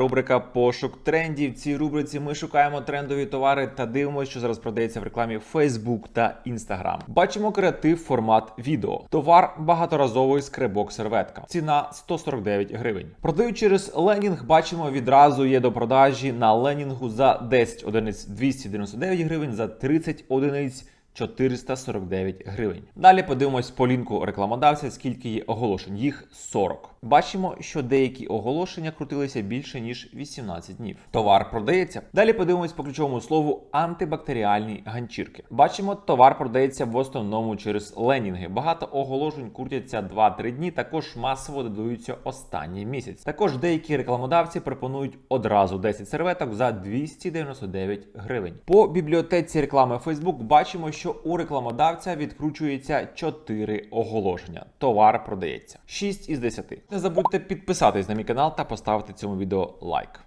Рубрика пошук трендів. В цій рубриці ми шукаємо трендові товари та дивимося, що зараз продається в рекламі Facebook та Instagram. Бачимо креатив формат відео. Товар багаторазовий скребок серветка. Ціна 149 гривень. Продають через ленінг. Бачимо відразу є до продажі на ленінгу за 10 одиниць 299 гривень, за 30 одиниць. 449 гривень. Далі подивимось по лінку рекламодавця, скільки є оголошень. Їх 40. Бачимо, що деякі оголошення крутилися більше ніж 18 днів. Товар продається. Далі подивимось по ключовому слову антибактеріальні ганчірки. Бачимо, товар продається в основному через ленінги. Багато оголошень крутяться 2-3 дні. Також масово додаються останній місяць. Також деякі рекламодавці пропонують одразу 10 серветок за 299 гривень. По бібліотеці реклами Facebook бачимо, що у рекламодавця відкручується 4 оголошення. Товар продається 6 із 10. Не забудьте підписатись на мій канал та поставити цьому відео лайк.